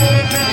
Thank.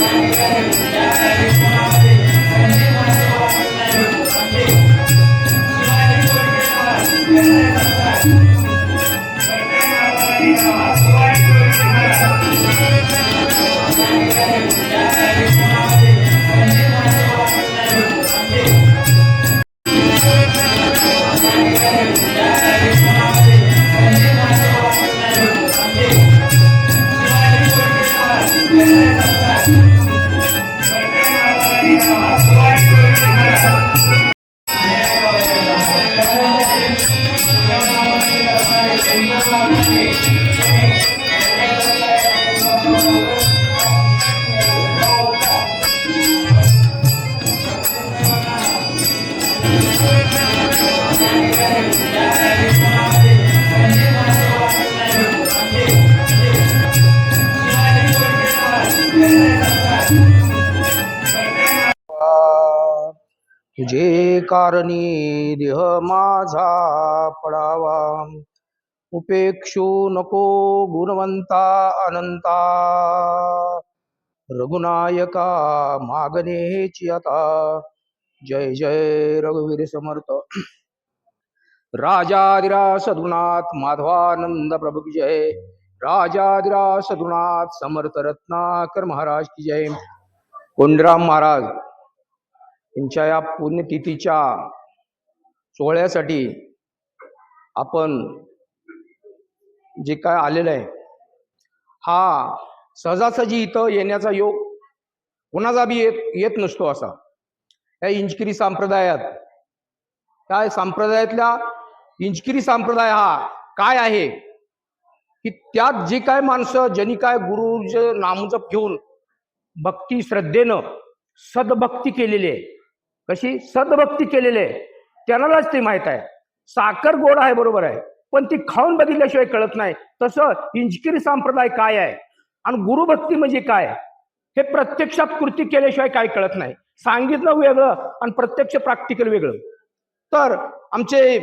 Thank you. जे कारणी देह माझा पडावा. उपेक्षू नको गुणवंता अनंता. रघुनायका मागणेची आता. जय जय रघुवीर समर्थ. राजादिरा सद्गुणात माधवानंद प्रभू की जय. राजादिरा सद्गुणात समर्थ रत्नाकर महाराज की जय. कोंडराम महाराज यांच्या या पुण्यतिथीच्या सोहळ्यासाठी आपण जे काय आलेलं आहे हा सहजासहजी इथं येण्याचा योग कोणाचा बी येत येत नसतो असा. या इंचकिरी संप्रदायात त्या संप्रदायातल्या इंचकिरी संप्रदाय हा काय आहे की त्यात जे काय माणसं ज्यांनी काय गुरुज नामजप घेऊन भक्ती श्रद्धेनं सदभक्ती केलेली आहे कशी सदभक्ती केलेली आहे त्यांनाच ते माहीत आहे. साखर गोड आहे बरोबर आहे. पण ती खाऊन बघितल्याशिवाय कळत नाही. तसं हिंजकिरी संप्रदाय काय आहे? आणि गुरुभक्ती म्हणजे काय? हे प्रत्यक्षात कृती केल्याशिवाय काय कळत नाही. सांगितलं वेगळं आणि प्रत्यक्ष प्रॅक्टिकल वेगळं. तर आमचे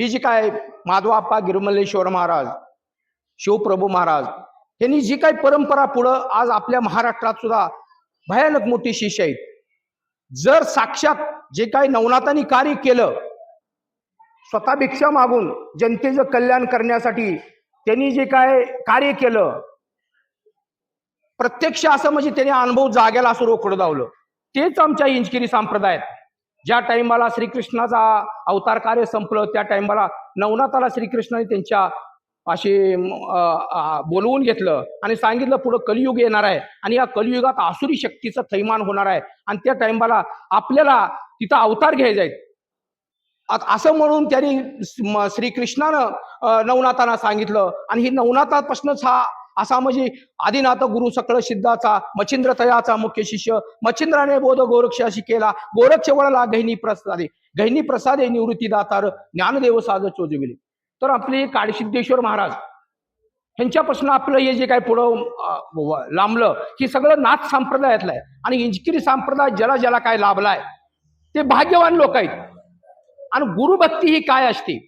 ही जी काय माधवाप्पा गिरमल्लेश्वर महाराज शिवप्रभू महाराज यांनी जी काही परंपरा पुढं आज आपल्या महाराष्ट्रात सुद्धा भयानक मोठी शिष्य आहेत. जर साक्षात जे काही नवनाथांनी कार्य केलं स्वतः भिक्षा मागून जनतेचं कल्याण करण्यासाठी त्यांनी जे काय कार्य केलं प्रत्यक्ष असं म्हणजे त्यांनी अनुभव जाग्याला असं रोखडं धावलं तेच आमच्या इंचकिरी संप्रदायात. ज्या टाइमाला श्रीकृष्णाचा अवतार कार्य संपलं त्या टाइमाला नवनाथाला श्रीकृष्णाने त्यांच्या अशी बोलवून घेतलं आणि सांगितलं पुढं कलियुग येणार आहे आणि या कलियुगात आसुरी शक्तीचं थैमान होणार आहे. आणि त्या टाइमाला आपल्याला तिथं अवतार घ्यायचा आहे असं म्हणून त्यांनी श्रीकृष्णानं नवनाथांना सांगितलं आणि ही नवनाथापासूनच हा असा म्हणजे आदिनाथ गुरु सकळ सिद्धाचा मच्छिंद्र तयाचा मुख्य शिष्य मच्छिंद्राने बोध गोरक्षाशी केला. गोरक्ष वळला गहिनी प्रसादे गहिनी प्रसादे निवृत्ती दातार ज्ञानदेव साज चोजविले तर आपले काळसिद्धेश्वर महाराज ह्यांच्यापासून आपलं हे जे काय पुढं लांबलं हे सगळं नाथ संप्रदायातलं आहे. आणि इंचकिरी संप्रदाय ज्याला ज्याला काय लाभलाय ते भाग्यवान लोक आहेत. आणि गुरुभक्ती ही काय असते?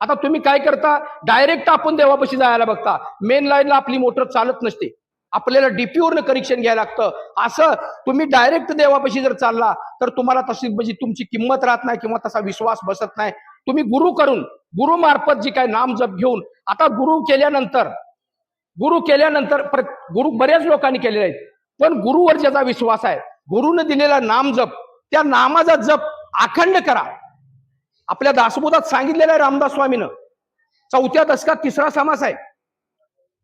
आता तुम्ही काय करता? डायरेक्ट आपण देवापाशी जायला बघता. मेन लाईनला आपली मोटर चालत नसते. आपल्याला डीपीवरनं करेक्शन घ्यायला लागतं. असं तुम्ही डायरेक्ट देवापाशी जर चालला तर तुम्हाला तशी म्हणजे तुमची किंमत राहत नाही किंवा तसा विश्वास बसत नाही. तुम्ही गुरु करून गुरु मार्फत जी काय नाम जप घेऊन आता गुरु केल्यानंतर गुरु केल्यानंतर गुरु बऱ्याच लोकांनी केलेले आहेत पण गुरुवर ज्याचा विश्वास आहे गुरुने दिलेला नाम जप त्या नामाचा जप अखंड करा. आपल्या दासबोधात सांगितलेलं आहे रामदास स्वामीनं. चौथ्या दशकात तिसरा समास आहे.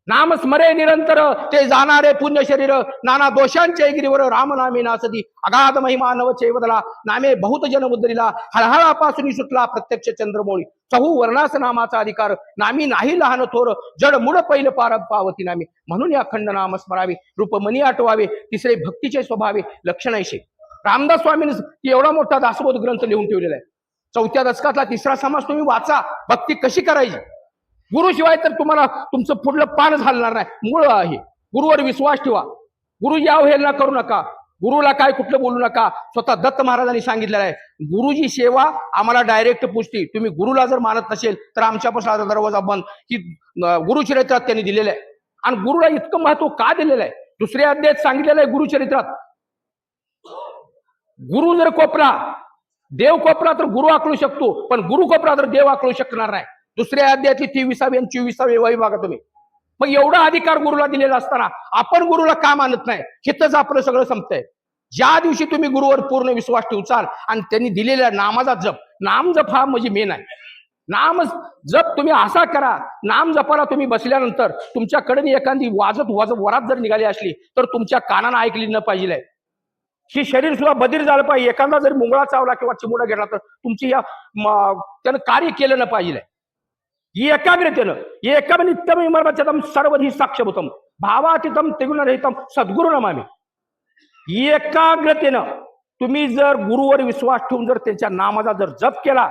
नामस्मरे निरंतर ते जाणारे पुण्य शरीर नाना दोषांचे गिरीवर रामनामी नासदी. अगाध महिमा नव चैवदला नामे बहुत जन मुद्रिला हळहळापासून सुटला प्रत्यक्ष चंद्रमोळी. चहू वर्णास नामाचा अधिकार नामी नाही लहान थोर जड मुड पैल पार पावती नामी. म्हणून या अखंड नाम स्मरावे रूपमनी आठवावे तिसरे भक्तीचे स्वभावे लक्षण रामदास स्वामींनी एवढा मोठा दासबोध ग्रंथ लिहून ठेवलेला आहे. चौथ्या दशकातला तिसरा समास तुम्ही वाचा भक्ती कशी करायची? गुरुशिवाय तर तुम्हाला तुमचं पुढलं पान झालणार नाही. मूळ आहे. गुरुवर विश्वास ठेवा. गुरु अवहेलना करू नका. गुरुला काय कुठलं बोलू नका. स्वतः दत्त महाराजांनी सांगितलेलं आहे. गुरुजी सेवा आम्हाला डायरेक्ट पुजती तुम्ही गुरुला जर मानत नसेल तर आमच्यापासून आता दरवाजा बंद. ही गुरुचरित्रात त्यांनी दिलेलं आहे. आणि गुरुला इतकं महत्त्व का दिलेलं आहे? दुसऱ्या अध्यायात सांगितलेलं आहे गुरुचरित्रात. गुरु जर कोपरा देव कोपरा तर गुरु आकलू शकतो. पण गुरु कोपरा तर देव आकलू शकणार नाही. दुसऱ्या अध्यायातली तेविसावी आणि चोवीसावी वही बघा तुम्ही. मग एवढा अधिकार गुरुला दिलेला असताना आपण गुरुला का मानत नाही? हिथंच आपलं सगळं संपतंय. ज्या दिवशी तुम्ही गुरुवर पूर्ण विश्वास ठेवचाल आणि त्यांनी दिलेल्या नामाचा जप नाम जप हा म्हणजे मेन आहे. नाम जप तुम्ही असा करा नाम जपाला तुम्ही बसल्यानंतर तुमच्याकडे एखादी वाजत वाजत वरात जर निघाली असली तर तुमच्या कानानं ऐकली न पाहिजे. ही शरीर सुद्धा बधीर झालं पाहिजे. एखादा जर मुंगळा चावला किंवा चिमुडा गेला तर तुमची या त्यानं कार्य केलं न पाहिजे. एकाग्रतेनं एकम नित्यम इमर्मचतम सर्वधी साक्षभूतम भावातीतम त्रिगुणरहितम सद्गुरु नमामी एकाग्रतेनं तुम्ही जर गुरुवर विश्वास ठेवून जर त्यांच्या नामाचा जर जप केला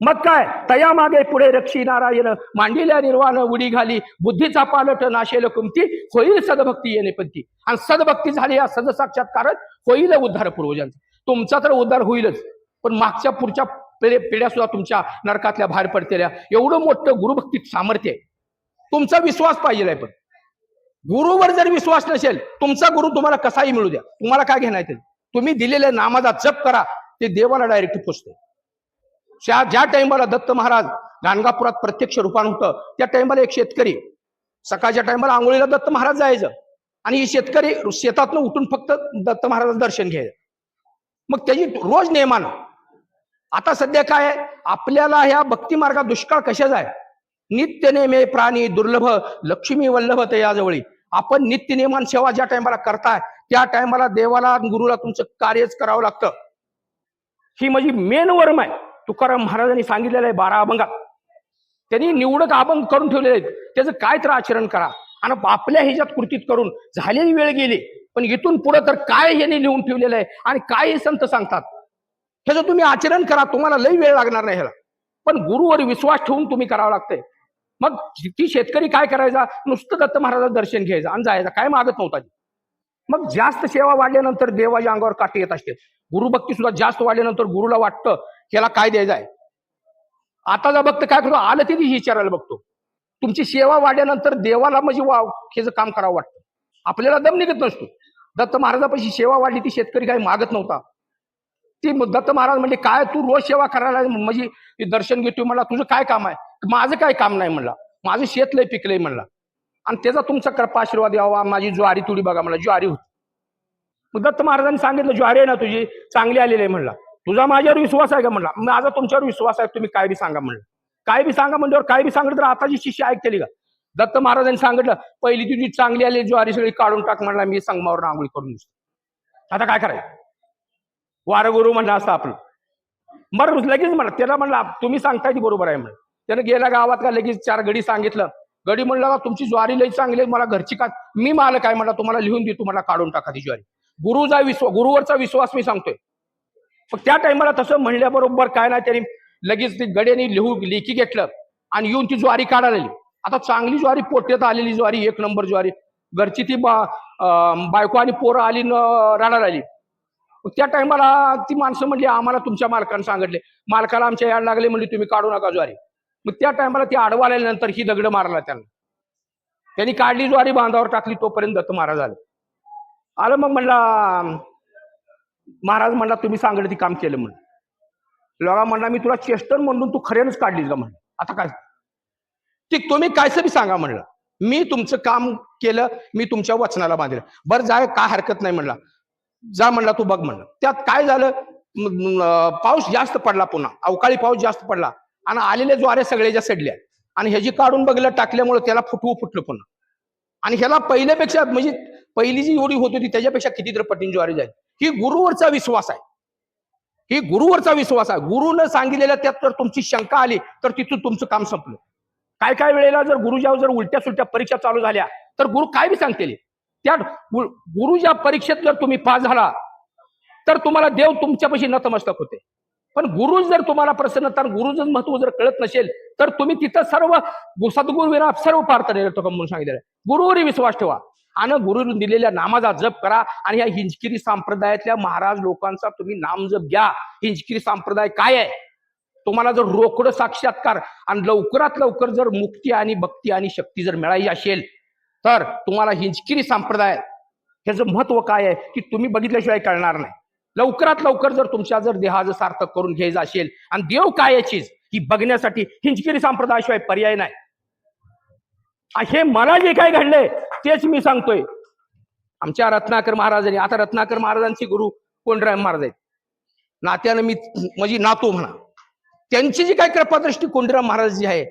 मग काय तया मागे पुढे रक्षी नारायण मांडिल्या निर्वाण उडी घाली बुद्धीचा पालट नाशेल कुमती होईल सदभक्ती येणे पंथी आणि सदभक्ती झाली या सद कारण होईल उद्धार पूर्वजांचा तुमचा तर उद्धार होईलच पण मागच्या पुढच्या पिढे पिढ्या सुद्धा तुमच्या नरकातल्या बाहेर पडतेल्या. एवढं मोठं गुरुभक्तीत सामर्थ्य आहे. तुमचा विश्वास पाहिजे आहे पण. गुरुवर जर विश्वास नसेल तुमचा गुरु तुम्हाला कसाही मिळू द्या. तुम्हाला काय घेणार ते? तुम्ही दिलेल्या नामाचा जप करा. ते देवाला डायरेक्ट पोचते ज्या ज्या टाइमाला दत्त महाराज गाणगापुरात प्रत्यक्ष रूपान होतं त्या टाइमाला एक शेतकरी सकाळच्या टाइमाला आंघोळीला दत्त महाराज जायचं. आणि ही शेतकरी शेतातनं उठून फक्त दत्त महाराजाचं दर्शन घ्यायचं. मग त्याची रोज नेमानं आता सध्या काय आहे? आपल्याला ह्या भक्ती मार्गात दुष्काळ कशाचा आहे? नित्य नेमे प्राणी दुर्लभ लक्ष्मी वल्लभ ते आपण नित्य नेमान सेवा ज्या टायमाला करताय त्या टायमाला देवाला गुरुला तुमचं कार्यच करावं लागतं. ही माझी मेन वर्म आहे. तुकाराम महाराजांनी सांगितलेलं आहे बारा अभंगात त्यांनी निवडक अभंग करून ठेवलेले आहेत. त्याचं काय तर आचरण करा. आणि आपल्या ह्याच्यात कृतीत करून झालेली वेळ गेली पण इथून पुढे तर काय यांनी लिहून ठेवलेलं आहे? आणि काय संत सांगतात? ह्याचं तुम्ही आचरण करा तुम्हाला लई वेळ लागणार नाही ह्याला. पण गुरुवर विश्वास ठेवून तुम्ही करावं लागतंय. मग ती शेतकरी काय करायचा? नुसतं दत्त महाराजाचं दर्शन घ्यायचं आणि जायचं. काय मागत नव्हता मग जास्त सेवा वाढल्यानंतर देवाच्या अंगावर काटे येत असते. गुरुभक्ती सुद्धा जास्त वाढल्यानंतर गुरुला वाटतं याला काय द्यायचं आहे? आता जा बघतं काय करतो? आलं ते विचारायला बघतो. तुमची सेवा वाढल्यानंतर देवाला म्हणजे वा हेच काम करावं वाटतं. आपल्याला दम निघत नसतो. दत्त महाराजापाशी सेवा वाढली ती शेतकरी काही मागत नव्हता. ती दत्त महाराज म्हणजे काय तू रोज सेवा करायला म्हणजे दर्शन घेतो म्हणला तुझं काय काम आहे? माझं काय काम नाही म्हणला. माझं शेत लय पिकलंय म्हणला. आणि त्याचा तुमचा कृपा आशीर्वाद यावा माझी ज्वारी तुडी बघा मला ज्वारी होती. मग दत्त महाराजांनी सांगितलं ज्वारी आहे ना तुझी चांगली आलेली आहे म्हणला. तुझा माझ्यावर विश्वास आहे का म्हणला? माझा तुमच्यावर विश्वास आहे तुम्ही काय बी सांगा म्हणलं. काय बी सांगा म्हणल्यावर काय बी सांगितलं तर आताची शिष्य ऐकतेली का? दत्त महाराजांनी सांगितलं पहिली तुझी चांगली आली ज्वारी सगळी काढून टाक म्हणला मी संगमावर आंघोळी करून दिसतो आता काय करायचं? वारं गुरु म्हणलं असं आपलं बरं लगेच म्हणा त्याला म्हणला तुम्ही सांगताय ती बरोबर आहे म्हणलं त्यानं गेला गावात का लगेच चार गडी सांगितलं. गडी म्हणलं का तुमची ज्वारी लई चांगली मला घरची का मी मला काय म्हणला तुम्हाला लिहून देतो तुम्हाला काढून टाका ती ज्वारी. गुरुचा विश्वास गुरुवरचा विश्वास मी सांगतोय. त्या टायमाला तसं म्हणल्याबरोबर काय नाही त्यांनी लगेच ती गड्याने लिहू लेखी घेतलं आणि येऊन ती ज्वारी काढायला आता चांगली ज्वारी पोट्यात आलेली ज्वारी एक नंबर ज्वारी. घरची ती बा- बायको आणि पोरं आली न राडायला आली. त्या टायमाला ती माणसं म्हणली आम्हाला तुमच्या मालकानं सांगितले. मालकाला आमच्या याड लागले म्हणजे तुम्ही काढू नका ज्वारी. मग त्या टायमाला ती आडवा आल्यानंतर ही दगड मारला त्यांना. त्यांनी काढली ज्वारी बांधावर टाकली तोपर्यंत दत्त महाराज आले. आलं मग म्हणला महाराज म्हणला तुम्ही सांगितलं ती काम केलं म्हणून. लोगा म्हणला मी तुला चेष्टन म्हणून तू खऱ्यानंच काढलीस का म्हणलं. आता काय? ठीक तुम्ही कायचं बी सांगा म्हणलं. मी तुमचं काम केलं मी तुमच्या वचनाला बांधलं. बरं जाय काय हरकत नाही म्हणला. जा म्हणला तू बघ म्हणलं. त्यात काय झालं? पाऊस जास्त पडला पुन्हा. अवकाळी पाऊस जास्त पडला. आणि आलेले ज्वारे सगळ्याच्या सडल्या. आणि ह्याची काढून बघलं टाकल्यामुळे त्याला फुटवू फुटलं पुन्हा. आणि ह्याला पहिल्यापेक्षा म्हणजे पहिली जी एवढी होत होती त्याच्यापेक्षा कितीतरी पटीन ज्वारी जाईल ही गुरुवरचा विश्वास आहे. ही गुरुवरचा विश्वास आहे. गुरुनं सांगितलेल्या त्यात जर तुमची शंका आली तर तिथून तुमचं काम संपलं. काय काय वेळेला जर गुरुजावर जर उलट्या सुलट्या परीक्षा चालू झाल्या तर गुरु काय बी सांगतील? त्या गुरुच्या परीक्षेत जर तुम्ही पास झाला तर तुम्हाला देव तुमच्यापाशी नतमस्तक होते. पण गुरु जर तुम्हाला प्रसन्नता गुरुचं महत्त्व जर कळत नसेल तर तुम्ही तिथं सर्व गु- सर्व पार्थ म्हणून सांगितलेलं गुरुवरी विश्वास ठेवा. आणि गुरु दिलेल्या नामाचा जप करा आणि या हिंजकिरी संप्रदायातल्या महाराज लोकांचा तुम्ही नाम जप घ्या. हिंजकिरी संप्रदाय काय आहे? तुम्हाला जर रोकडं साक्षात्कार आणि लवकरात लवकर जर मुक्ती आणि भक्ती आणि शक्ती जर मिळायची असेल तर तुम्हाला हिंजकिरी संप्रदाय ह्याचं महत्त्व काय आहे की तुम्ही बघितल्याशिवाय कळणार नाही. लवकरात लवकर जर तुमच्या जर देहाचं सार्थक करून घ्यायचं असेल आणि देव काय आहे चीज ही बघण्यासाठी हिंजकिरी संप्रदायाशिवाय पर्याय नाही. हे मला जे काय घडलंय तेच मी सांगतोय. आमच्या रत्नाकर महाराजांनी आता रत्नाकर महाराजांचे गुरु कोंडराम महाराज आहेत? नात्यानं मी म्हणजे नातो म्हणा. त्यांची जी काय कृपादृष्टी कोंडीराम महाराज जी आहे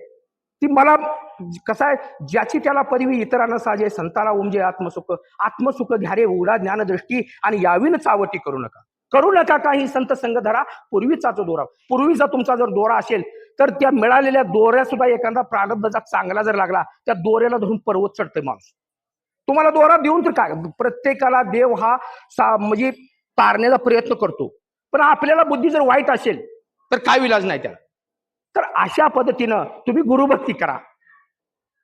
ती मला कसं आहे ज्याची त्याला परिवी इतरांना साजे संताला उमजे आत्मसुख आत्मसुख घ्यारे उघडा ज्ञानदृष्टी आणि यावीन चावटी करू नका. करू नका काही संत संग धरा पूर्वीचा जो दोरा. पूर्वीचा तुमचा जर दोरा असेल तर त्या मिळालेल्या दोऱ्या सुद्धा एखादा प्रारब्धचा चांगला जर लागला त्या दोऱ्याला धरून पर्वत चढतोय माणूस. तुम्हाला दोरा देऊन तर काय? प्रत्येकाला देव हा सा म्हणजे तारण्याचा प्रयत्न करतो. पण आपल्याला बुद्धी जर वाईट असेल तर काय विलाज नाही त्याला? अशा पद्धतीनं तुम्ही गुरुभक्ती करा.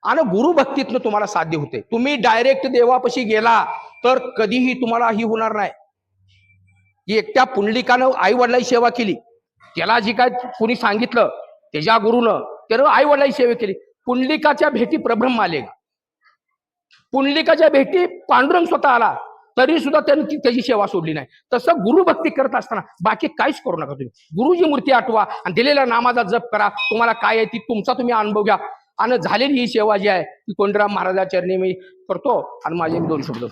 आणि गुरुभक्तीतनं तुम्हाला साध्य होते. तुम्ही डायरेक्ट देवापाशी गेला तर कधीही तुम्हाला ही होणार नाही. एकट्या पुंडलिकानं आई वडिलांची सेवा केली. त्याला जी काय कुणी सांगितलं त्याच्या गुरुनं त्यानं आई वडिलाची सेवा केली. पुंडलिकाच्या भेटी प्रभ्रम आले. पुंडलिकाच्या भेटी पांडुरंग स्वतः आला. तरी सुद्धा त्यांनी त्याची सेवा सोडली नाही. तसं गुरुभक्ती करत असताना बाकी काहीच करू नका तुम्ही. गुरुजी मूर्ती आठवा आणि दिलेल्या नामाचा जप करा. तुम्हाला काय आहे ती तुमचा तुम्ही अनुभव घ्या. आणि झालेली ही सेवा जी आहे ती कोंडराम महाराजाच्या मी करतो. आणि माझे दोन शब्द.